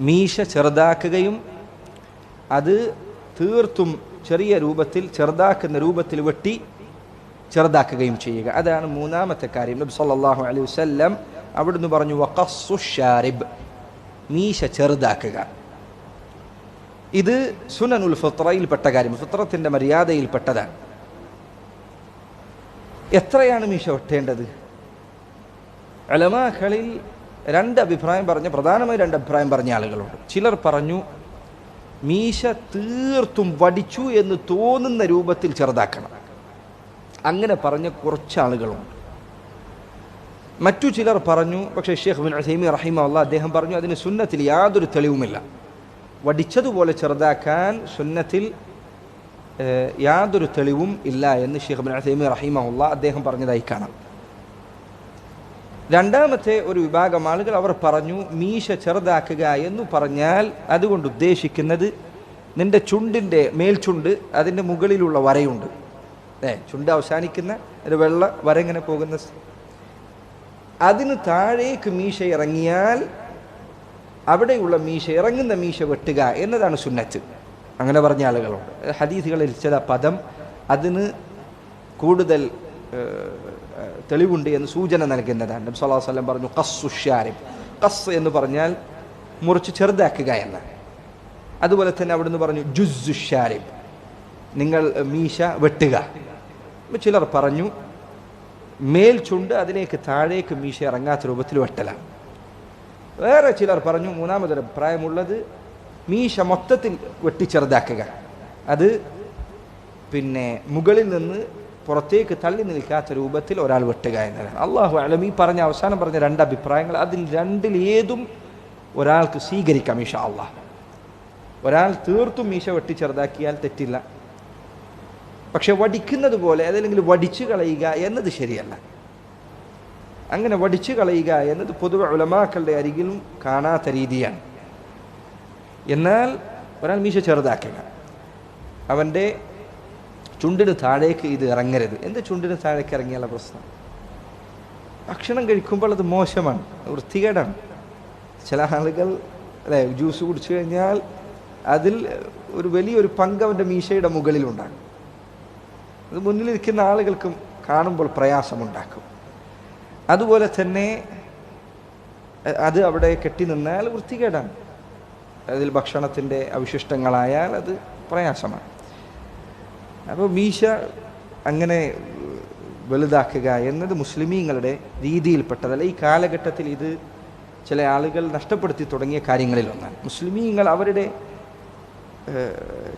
മീശ ചെറുതാക്കുകയും അത് തീർത്തും ചെറിയ രൂപത്തിൽ ചെറുതാക്കുന്ന രൂപത്തിൽ വെട്ടി ചെറുതാക്കുകയും ചെയ്യുക. അതാണ് മൂന്നാമത്തെ കാര്യം. നബി സല്ലല്ലാഹു അലൈഹി വസല്ലം അവിടുന്ന് പറഞ്ഞു വഖസ്സുശാരിബ് മീശ ചെറുതാക്കുക. ഇത് സുനനുൽ ഫിത്രയിൽപ്പെട്ട കാര്യം. ഫിത്രത്തിന്റെ മര്യാദയിൽപ്പെട്ടതാണ്. എത്രയാണ് മീശ വെട്ടേണ്ടത്? അലമാക്കളിൽ രണ്ട് അഭിപ്രായം പറഞ്ഞ പ്രധാനമായി രണ്ട് അഭിപ്രായം പറഞ്ഞ ആളുകളുണ്ട്. ചിലർ പറഞ്ഞു മീശ തീർത്തും വടിച്ചു എന്ന് തോന്നുന്ന രൂപത്തിൽ ചെറുതാക്കണം. അങ്ങനെ പറഞ്ഞ കുറച്ച് ആളുകളുണ്ട് മറ്റു ചിലർ പറഞ്ഞു പക്ഷേ ഷെയ്ഖ് ബിൻ അസൈമി റഹീമ അള്ളാഹ് അദ്ദേഹം പറഞ്ഞു അതിന് സുന്നത്തിൽ യാതൊരു തെളിവുമില്ല. വടിച്ചതുപോലെ ചെറുതാക്കാൻ സുന്നത്തിൽ യാതൊരു തെളിവും ഇല്ല എന്ന് ഷെയ്ഖ് ബിൻ അസൈമി റഹീമ അള്ളാഹ് അദ്ദേഹം പറഞ്ഞതായി കാണാം. രണ്ടാമത്തെ ഒരു വിഭാഗം ആളുകൾ അവർ പറഞ്ഞു മീശ ചെറുതാക്കുക എന്ന് പറഞ്ഞാൽ അതുകൊണ്ട് ഉദ്ദേശിക്കുന്നത് നിന്റെ ചുണ്ടിന്റെ മേൽചുണ്ട് അതിന്റെ മുകളിലുള്ള വരയുണ്ട്. ഏ ചുണ്ട് അവസാനിക്കുന്ന ഒരു വെള്ള വര ഇങ്ങനെ പോകുന്ന അതിന് താഴേക്ക് മീശ ഇറങ്ങിയാൽ അവിടെയുള്ള മീശ ഇറങ്ങുന്ന മീശ വെട്ടുക എന്നതാണ് സുന്നത്ത്. അങ്ങനെ പറഞ്ഞ ആളുകളുണ്ട്. ഹദീസുകളിൽ ചില പദം അതിന് കൂടുതൽ തെളിവുണ്ട് എന്ന് സൂചന നൽകുന്നതാണ്. നബി അലൈഹി വസല്ലം പറഞ്ഞു ഖസ്സുഷാരിബ് ഖസ് എന്ന് പറഞ്ഞാൽ മുറിച്ച് ചെറുതാക്കുക എന്ന് അതുപോലെ തന്നെ അവിടുന്ന് പറഞ്ഞു ജുസ്സു ഷാരിബ്. നിങ്ങൾ മീശ വെട്ടുക. ചിലർ പറഞ്ഞു മേൽ ചുണ്ട് അതിലേക്ക് താഴേക്ക് മീശ ഇറങ്ങാത്ത രൂപത്തിൽ വെട്ടലാണ്. വേറെ ചിലർ പറഞ്ഞു മൂന്നാമതൊരു അഭിപ്രായമുള്ളത് മീശ മൊത്തത്തിൽ വെട്ടിച്ചെറുതാക്കുക അത് പിന്നെ മുകളിൽ നിന്ന് പുറത്തേക്ക് തള്ളി നിൽക്കാത്ത രൂപത്തിൽ ഒരാൾ വെട്ടുക എന്നതാണ്. അള്ളാഹു അലം ഈ പറഞ്ഞ അവസാനം പറഞ്ഞ രണ്ട് അഭിപ്രായങ്ങൾ അതിൽ രണ്ടിൽ ഏതും ഒരാൾക്ക് സ്വീകരിക്കാം മീശ അള്ളാഹ് ഒരാൾ തീർത്തും മീശ വെട്ടി ചെറുതാക്കിയാൽ തെറ്റില്ല. പക്ഷെ വടിക്കുന്നത് പോലെ അതല്ലെങ്കിൽ വടിച്ചു കളയുക എന്നത് ശരിയല്ല. അങ്ങനെ വടിച്ചു കളയുക എന്നത് പൊതുവെ ഉലമാക്കളുടെ അരികിലും കാണാത്ത രീതിയാണ്. എന്നാൽ ഒരാൾ മീശ ചെറുതാക്കുക. അവന്റെ ചുണ്ടിന് താഴേക്ക് ഇത് ഇറങ്ങരുത്. എന്ത് ചുണ്ടിന് താഴേക്ക് ഇറങ്ങിയാലുള്ള പ്രശ്നം? ഭക്ഷണം കഴിക്കുമ്പോൾ അത് മോശമാണ് വൃത്തികേടാണ്. ചില ആളുകൾ അല്ലെ ജ്യൂസ് കുടിച്ചു കഴിഞ്ഞാൽ അതിൽ ഒരു വലിയൊരു പങ്ക് അവന്റെ മീശയുടെ മുകളിലുണ്ടാകും. അത് മുന്നിലിരിക്കുന്ന ആളുകൾക്കും കാണുമ്പോൾ പ്രയാസമുണ്ടാക്കും. അതുപോലെ തന്നെ അത് അവിടെ കെട്ടി നിന്നാൽ വൃത്തികേടാണ്. അതിൽ ഭക്ഷണത്തിന്റെ അവശിഷ്ടങ്ങളായാൽ അത് പ്രയാസമാണ്. അപ്പോൾ മീശ അങ്ങനെ വലുതാക്കുക എന്നത് മുസ്ലിമീങ്ങളുടെ രീതിയിൽപ്പെട്ടതല്ല. ഈ കാലഘട്ടത്തിൽ ഇത് ചില ആളുകൾ നഷ്ടപ്പെടുത്തി തുടങ്ങിയ കാര്യങ്ങളിലൊന്നാണ് മുസ്ലിമീങ്ങൾ അവരുടെ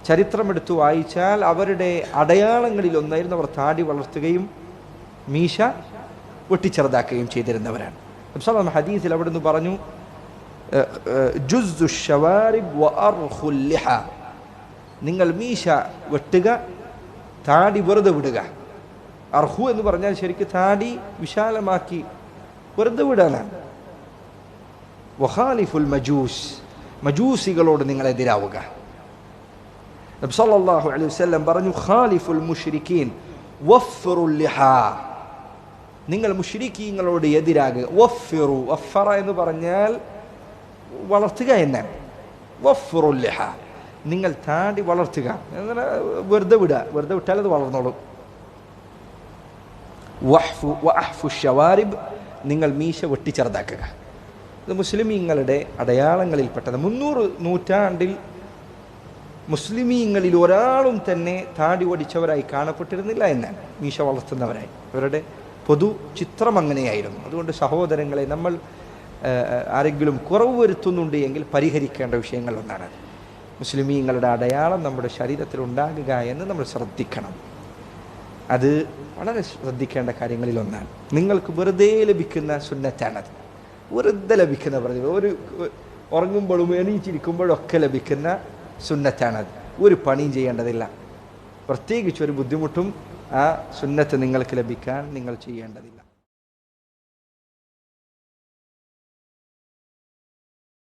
ചരിത്രമെടുത്തു വായിച്ചാൽ അവരുടെ അടയാളങ്ങളിൽ ഒന്നായിരുന്നു അവർ താടി വളർത്തുകയും മീശ വെട്ടിച്ചെറുതാക്കുകയും ചെയ്തിരുന്നവരാണ്. ഹദീസിൽ ഹദീസിൽ നിന്ന് പറഞ്ഞു. നിങ്ങൾ മീശ വെട്ടുക താടി വെറുതെ വിടുക. അർഹു എന്ന് പറഞ്ഞാൽ ശരിക്ക് താടി വിശാലമാക്കി വെറുതെ വിടാനാണ് വഹാലിഫുൽ മജൂസ് മജൂസികളോട് നിങ്ങൾ എതിരാവുക. നബി സല്ലല്ലാഹു അലൈഹി വസല്ലം പറഞ്ഞു ഖാലിഫുൽ ലിഹാ. നിങ്ങൾ മുഷ്രിക്കീങ്ങളോട് എതിരാകുക. വഫിറു വഫറ എന്ന് പറഞ്ഞാൽ വളർത്തുക എന്നാണ്. വഫ്റുൽ ലിഹാ. നിങ്ങൾ താടി വളർത്തുക. വെറുതെ വിടുക. വെറുതെ വിട്ടാൽ അത് വളർന്നോളും. നിങ്ങൾ മീശ വെട്ടിച്ചെറുതാക്കുക ഇത് മുസ്ലിമീങ്ങളുടെ അടയാളങ്ങളിൽ അടയാളങ്ങളിൽപ്പെട്ടത്. മുന്നൂറ് നൂറ്റാണ്ടിൽ മുസ്ലിമീങ്ങളിൽ ഒരാളും തന്നെ താടി ഓടിച്ചവരായി കാണപ്പെട്ടിരുന്നില്ല എന്നാണ് മീശ വളർത്തുന്നവരായി. അവരുടെ പൊതു ചിത്രം അങ്ങനെയായിരുന്നു. അതുകൊണ്ട് സഹോദരങ്ങളെ നമ്മൾ ആരെങ്കിലും കുറവ് വരുത്തുന്നുണ്ട് എങ്കിൽ പരിഹരിക്കേണ്ട വിഷയങ്ങളൊന്നാണ് മുസ്ലിമീങ്ങളുടെ അടയാളം നമ്മുടെ ശരീരത്തിൽ ഉണ്ടാകുക എന്ന് നമ്മൾ ശ്രദ്ധിക്കണം. അത് വളരെ ശ്രദ്ധിക്കേണ്ട കാര്യങ്ങളിലൊന്നാണ് നിങ്ങൾക്ക് വെറുതെ ലഭിക്കുന്ന സുന്നത്താണത് വെറുതെ ലഭിക്കുന്ന പ്രതിഫലം ഒരു ഉറങ്ങുമ്പോഴും എണീച്ചിരിക്കുമ്പോഴും ഒക്കെ ലഭിക്കുന്ന സുന്നത്താണത് ഒരു പണിയും ചെയ്യേണ്ടതില്ല. പ്രത്യേകിച്ച് ഒരു ബുദ്ധിമുട്ടും ആ സുന്നത്ത് നിങ്ങൾക്ക് ലഭിക്കാൻ നിങ്ങൾ ചെയ്യേണ്ടതില്ല.